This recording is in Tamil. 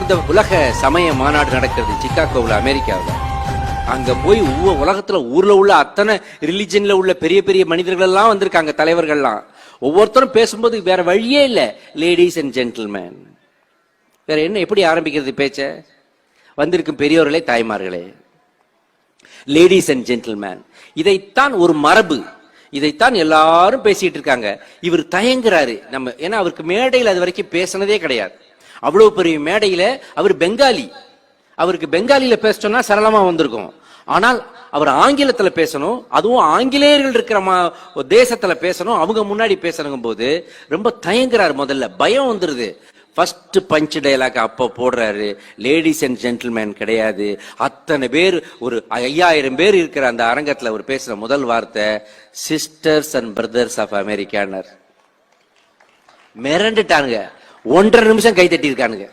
இந்த உலக சமய மாநாடு நடக்கிறது சிக்காகோவில் அமெரிக்காவில். அங்க போய் உலகத்தில் உலகத்துல ஊர்ல உள்ள அத்தனை ரிலிஜன்ல உள்ள பெரிய பெரிய மனிதர்கள் எல்லாம் வந்திருக்காங்க தலைவர்கள்லாம். ஒவ்வொருத்தரும் பேசும்போது வேற வழியே இல்லை. லேடிஸ் அண்ட் ஜென்டில்மேன் வேற என்ன எப்படி ஆரம்பிக்கிறது பேச்ச? வந்திருக்கும் பெரியோர்களே தாய்மார்களே. லேடிஸ் அண்ட் ஜென்டில்மேன் இதைத்தான் ஒரு மரபு. இதைத்தான் எல்லாரும் பேசிட்டு இருக்காங்க. இவர் தயங்குறாரு. நம்ம ஏன்னா அவருக்கு மேடையில் அது வரைக்கும் பேசினதே கிடையாது. அவ்வளவு பெரிய மேடையில அவர் பெங்காலி. அவருக்கு பெங்காலியில பேசிட்டோம்னா சரளமா வந்திருக்கும். ஆனால் அவர் ஆங்கிலத்துல பேசணும் அதுவும் ஆங்கிலேயர்கள் இருக்கிற மா- தேசத்துல பேசணும் அவங்க முன்னாடி பேசணுங்கும் போது ரொம்ப தயங்குறாரு முதல்ல. பயம் வந்துருது. ஃபர்ஸ்ட் பஞ்ச் டைலாக் அப்போ போடுறாரு. லேடிஸ் அண்ட் ஜென்டில்மேன் கிடையாது. அத்தனை பேர் ஒரு ஐயாயிரம் பேர் இருக்கிற அந்த அரங்கத்தில் அவர் பேசுகிற முதல் வார்த்தை சிஸ்டர்ஸ் அண்ட் பிரதர்ஸ் ஆஃப் அமெரிக்கானர் மிரண்டுட்டானுங்க. ஒன்றரை நிமிஷம் கை தட்டியிருக்கானுங்க.